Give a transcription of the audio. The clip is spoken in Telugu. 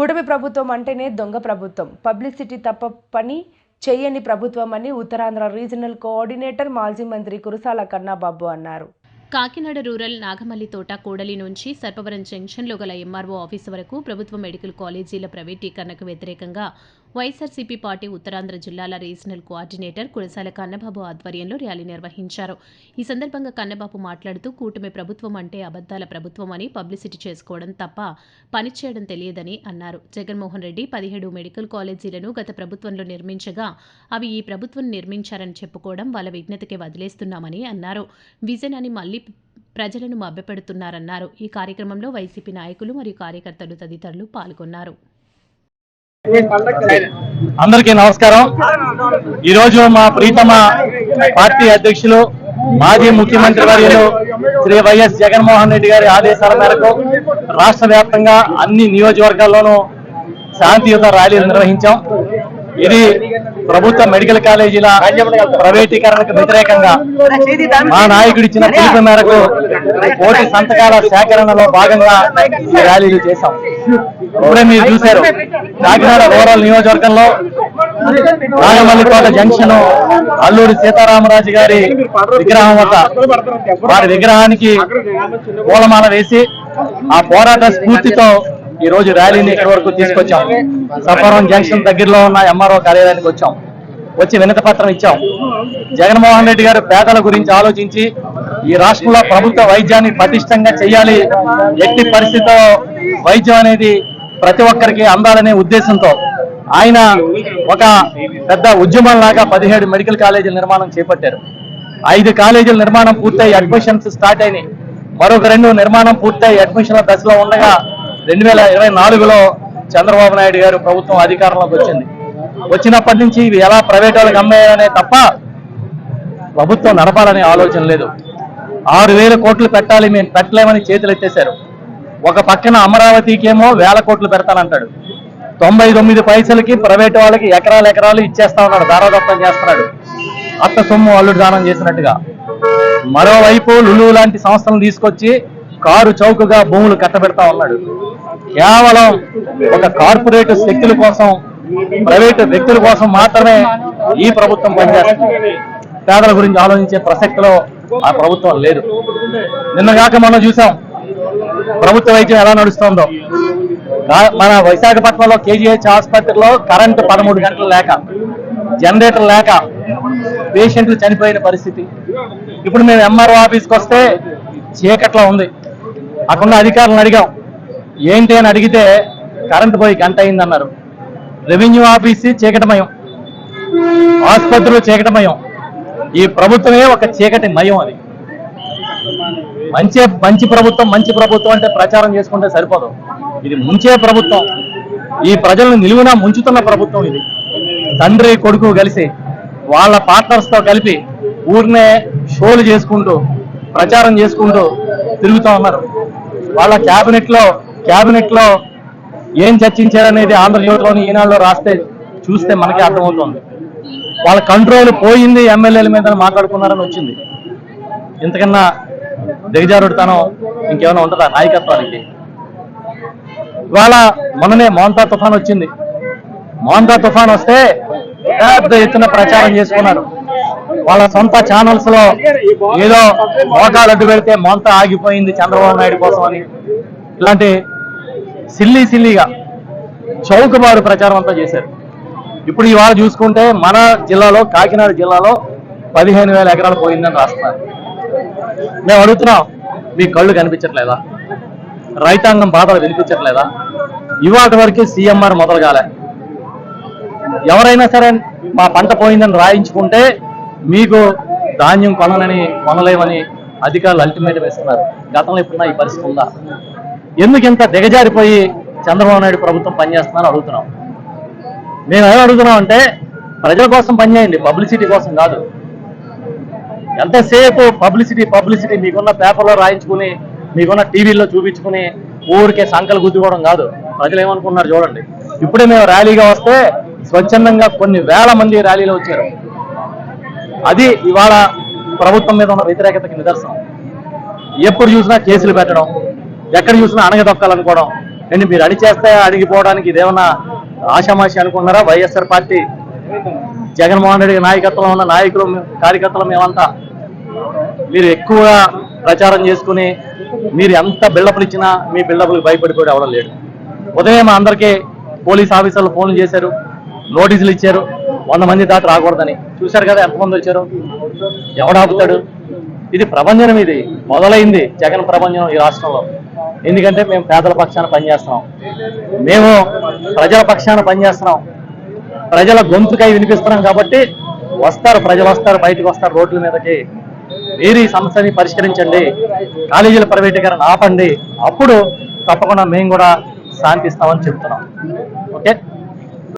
కూటమి ప్రభుత్వం అంటేనే దొంగ ప్రభుత్వం. పబ్లిసిటీ తప్ప పని చేయని ప్రభుత్వం అని ఉత్తరాంధ్ర రీజనల్ కోఆర్డినేటర్ మాజీ మంత్రి కురసాల కన్నాబాబు అన్నారు. కాకినాడ రూరల్ నాగమల్లి తోట కూడలి నుంచి సర్పవరం జంక్షన్లో గల ఎంఆర్ఓ ఆఫీసు వరకు ప్రభుత్వ మెడికల్ కాలేజీల ప్రైవేటీకరణకు వ్యతిరేకంగా వైఎస్ఆర్సీపీ పార్టీ ఉత్తరాంధ్ర జిల్లాల రీజనల్ కోఆర్డినేటర్ కురసాల కన్నబాబు ఆధ్వర్యంలో ర్యాలీ నిర్వహించారు. ఈ సందర్భంగా కన్నబాబు మాట్లాడుతూ కూటమి ప్రభుత్వం అంటే అబద్దాల ప్రభుత్వం అని పబ్లిసిటీ చేసుకోవడం తప్ప పనిచేయడం తెలియదని అన్నారు. జగన్మోహన్ రెడ్డి పదిహేడు మెడికల్ కాలేజీలను గత ప్రభుత్వంలో నిర్మించగా అవి ఈ ప్రభుత్వం నిర్మించారని చెప్పుకోవడం వాళ్ళ విజ్ఞతకి వదిలేస్తున్నామని అన్నారు. విజన్ అని మళ్ళీ ప్రజలను మభ్యపెడుతున్నారన్నారు. ఈ కార్యక్రమంలో వైసీపీ నాయకులు మరియు కార్యకర్తలు తదితరులు పాల్గొన్నారు. అందరికీ నమస్కారం. ఈరోజు మా ప్రీతమ పార్టీ అధ్యక్షులు మాజీ ముఖ్యమంత్రి వర్యులు శ్రీ వైఎస్ జగన్మోహన్ రెడ్డి గారి ఆదేశాల మేరకు రాష్ట్ర వ్యాప్తంగా అన్ని నియోజకవర్గాల్లోనూ శాంతియుత ర్యాలీలు నిర్వహించాం. ఇది ప్రభుత్వ మెడికల్ కాలేజీల ప్రైవేటీకరణకు వ్యతిరేకంగా మా నాయకుడు ఇచ్చిన పిలుపు మేరకు కోటి సంతకాల సేకరణలో భాగంగా ఈ ర్యాలీలు చేశాం. ఇప్పుడే మీరు చూశారు. కాకినాడ ఓవరాల్ నియోజకవర్గంలో నాగమల్లికోట జంక్షన్ అల్లూరి సీతారామరాజు గారి విగ్రహం వద్ద వారి విగ్రహానికి పూలమాల వేసి ఆ పోరాట స్ఫూర్తితో ఈ రోజు ర్యాలీని ఇక్కడి వరకు తీసుకొచ్చాం. సఫరం జంక్షన్ దగ్గరలో ఉన్న ఎంఆర్ఓ కార్యాలయానికి వచ్చాం. వచ్చి వినతి పత్రం ఇచ్చాం. జగన్మోహన్ రెడ్డి గారు పేదల గురించి ఆలోచించి ఈ రాష్ట్రంలో ప్రభుత్వ వైద్యాన్ని పటిష్టంగా చేయాలి. ఎట్టి పరిస్థితిలో వైద్యం అనేది ప్రతి ఒక్కరికి అందాలనే ఉద్దేశంతో ఆయన ఒక పెద్ద ఉద్యమం లాగా పదిహేడు మెడికల్ కాలేజీల నిర్మాణం చేపట్టారు. ఐదు కాలేజీల నిర్మాణం పూర్తయి అడ్మిషన్స్ స్టార్ట్ అయినాయి. మరొక రెండు నిర్మాణం పూర్తయి అడ్మిషన్ల దశలో ఉండగా రెండు వేల ఇరవై నాలుగులో చంద్రబాబు నాయుడు గారు ప్రభుత్వం అధికారంలోకి వచ్చింది. వచ్చినప్పటి నుంచి ఇవి ఎలా ప్రైవేట్ వాళ్ళకి అమ్మేయాలనే తప్ప ప్రభుత్వం నడపాలనే ఆలోచన లేదు. ఆరు వేల కోట్లు పెట్టాలి మేము పెట్టలేమని చేతులు ఎత్తేశారు. ఒక పక్కన అమరావతికేమో వేల కోట్లు పెడతానంటాడు. తొంభై తొమ్మిది పైసలకి ప్రైవేట్ వాళ్ళకి ఎకరాలు ఎకరాలు ఇచ్చేస్తా ఉన్నాడు దారాదత్తం చేస్తున్నాడు. అత్త సొమ్ము అల్లుడు దానం చేసినట్టుగా. మరోవైపు లులు లాంటి సంస్థలను తీసుకొచ్చి కారు చౌకగా భూములు కట్టబెడతా ఉన్నాడు. కేవలం ఒక కార్పొరేట్ శక్తుల కోసం ప్రైవేటు వ్యక్తుల కోసం మాత్రమే ఈ ప్రభుత్వం పనిచేస్తుంది. పేదల గురించి ఆలోచించే ప్రసక్తిలో ఆ ప్రభుత్వం లేదు. నిన్నగాక మనం చూసాం ప్రభుత్వ వైద్యం ఎలా నడుస్తుందో. మన విశాఖపట్నంలో కేజీహెచ్ ఆసుపత్రిలో కరెంటు పదమూడు గంటలు లేక జనరేటర్ లేక పేషెంట్లు చనిపోయిన పరిస్థితి. ఇప్పుడు మేము ఎంఆర్ఓ ఆఫీస్కి వస్తే చీకట్లో ఉంది. అక్కడ అధికారులను అడిగాం. ఏంటి అని అడిగితే కరెంట్ పోయి గంట అయిందన్నారు. రెవెన్యూ ఆఫీస్ చీకటమయం. ఆసుపత్రులు చీకటమయం. ఈ ప్రభుత్వమే ఒక చీకటి మయం అది. మంచి మంచి ప్రభుత్వం మంచి ప్రభుత్వం అంటే ప్రచారం చేసుకుంటే సరిపోదు. ఇది ముంచే ప్రభుత్వం. ఈ ప్రజలను నిలువునా ముంచుతున్న ప్రభుత్వం ఇది. తండ్రి కొడుకు కలిసి వాళ్ళ పార్ట్నర్స్తో కలిపి ఊరినే షోలు చేసుకుంటూ ప్రచారం చేసుకుంటూ తిరుగుతూ ఉన్నారు. వాళ్ళ క్యాబినెట్లో క్యాబినెట్లో ఏం చర్చించారనేది ఆంధ్రజ్యోతిలోని ఈనాడులో రాస్తే చూస్తే మనకి అర్థమవుతుంది. వాళ్ళ కంట్రోల్ పోయింది ఎమ్మెల్యేల మీద మాట్లాడుకున్నారని వచ్చింది. ఇంతకన్నా దిగజారుడుతనం ఇంకేమైనా ఉంటుందా నాయకత్వానికి? ఇవాళ మొన్ననే మోంతా తుఫాన్ వచ్చింది. మోంతా తుఫాన్ వస్తే పెద్ద ఎత్తున ప్రచారం చేసుకున్నారు. వాళ్ళ సొంత ఛానల్స్లో ఏదో మోటాలు అడ్డు పెడితే మొంత ఆగిపోయింది చంద్రబాబు నాయుడు కోసం అని. ఇలాంటి సిల్లీ సిల్లీగా చౌకబారు ప్రచారం అంతా చేశారు. ఇప్పుడు ఇవాళ చూసుకుంటే మన జిల్లాలో కాకినాడ జిల్లాలో పదిహేను వేల ఎకరాలు పోయిందని రాస్తున్నారు. మేము అడుగుతున్నాం మీ కళ్ళు కనిపించట్లేదా? రైతాంగం బాధలు వినిపించట్లేదా? ఇవాటి వరకు సీఎంఆర్ మొదలు కాలే ఎవరైనా సరే మా పంట పోయిందని రాయించుకుంటే మీకు ధాన్యం కొనలని కొనలేమని అధికారులు అల్టిమేటం ఇస్తున్నారు గతంలో ఇప్పుడున్న ఈ పరిస్థితి ఉందా? ఎందుకు ఇంత దిగజారిపోయి చంద్రబాబు నాయుడు ప్రభుత్వం పనిచేస్తుందని అడుగుతున్నాం. మేము ఏం అడుగుతున్నాం అంటే ప్రజల కోసం పనిచేయండి పబ్లిసిటీ కోసం కాదు. ఎంతసేపు పబ్లిసిటీ పబ్లిసిటీ మీకున్న పేపర్లో రాయించుకుని మీకున్న టీవీల్లో చూపించుకుని ఊరికే సంకలు గుద్దుకోవడం కాదు. ప్రజలు ఏమనుకున్నారు చూడండి. ఇప్పుడే మేము ర్యాలీగా వస్తే స్వచ్ఛందంగా కొన్ని వేల మంది ర్యాలీలో వచ్చారు. అది ఇవాళ ప్రభుత్వం మీద ఉన్న వ్యతిరేకతకి నిదర్శనం. ఎప్పుడు చూసినా కేసులు పెట్టడం ఎక్కడ చూసినా అణగదొక్కాలనుకోవడం నేను మీరు అడిచేస్తే అడిగిపోవడానికి ఇదేమన్నా ఆషామాషి అనుకున్నారా వైఎస్ఆర్ పార్టీ జగన్మోహన్ రెడ్డి నాయకత్వంలో ఉన్న నాయకులు కార్యకర్తలు మేమంతా మీరు ఎక్కువగా ప్రచారం చేసుకుని మీరు ఎంత బిల్డప్లు ఇచ్చినా మీ బిల్డప్లకు భయపడిపోయి అవడం లేడు. ఉదయం అందరికీ పోలీస్ ఆఫీసర్లు ఫోన్లు చేశారు నోటీసులు ఇచ్చారు. వంద మంది దాటి రాకూడదని. చూశారు కదా ఎంతమంది వచ్చారు? ఎవడాపుతాడు ఇది ప్రభంజనం ఇది. మొదలైంది జగన్ ప్రభంజనం ఈ రాష్ట్రంలో. ఎందుకంటే మేము పేదల పక్షాన పనిచేస్తున్నాం. మేము ప్రజల పక్షాన పనిచేస్తున్నాం. ప్రజల గొంతుకై వినిపిస్తున్నాం కాబట్టి వస్తారు ప్రజలు వస్తారు బయటకు వస్తారు రోడ్ల మీదకి. మీరు ఈ సమస్యని పరిష్కరించండి. కాలేజీల ప్రైవేటీకరణ ఆపండి. అప్పుడు తప్పకుండా మేము కూడా శాంతిస్తామని చెప్తున్నాం. ఓకే?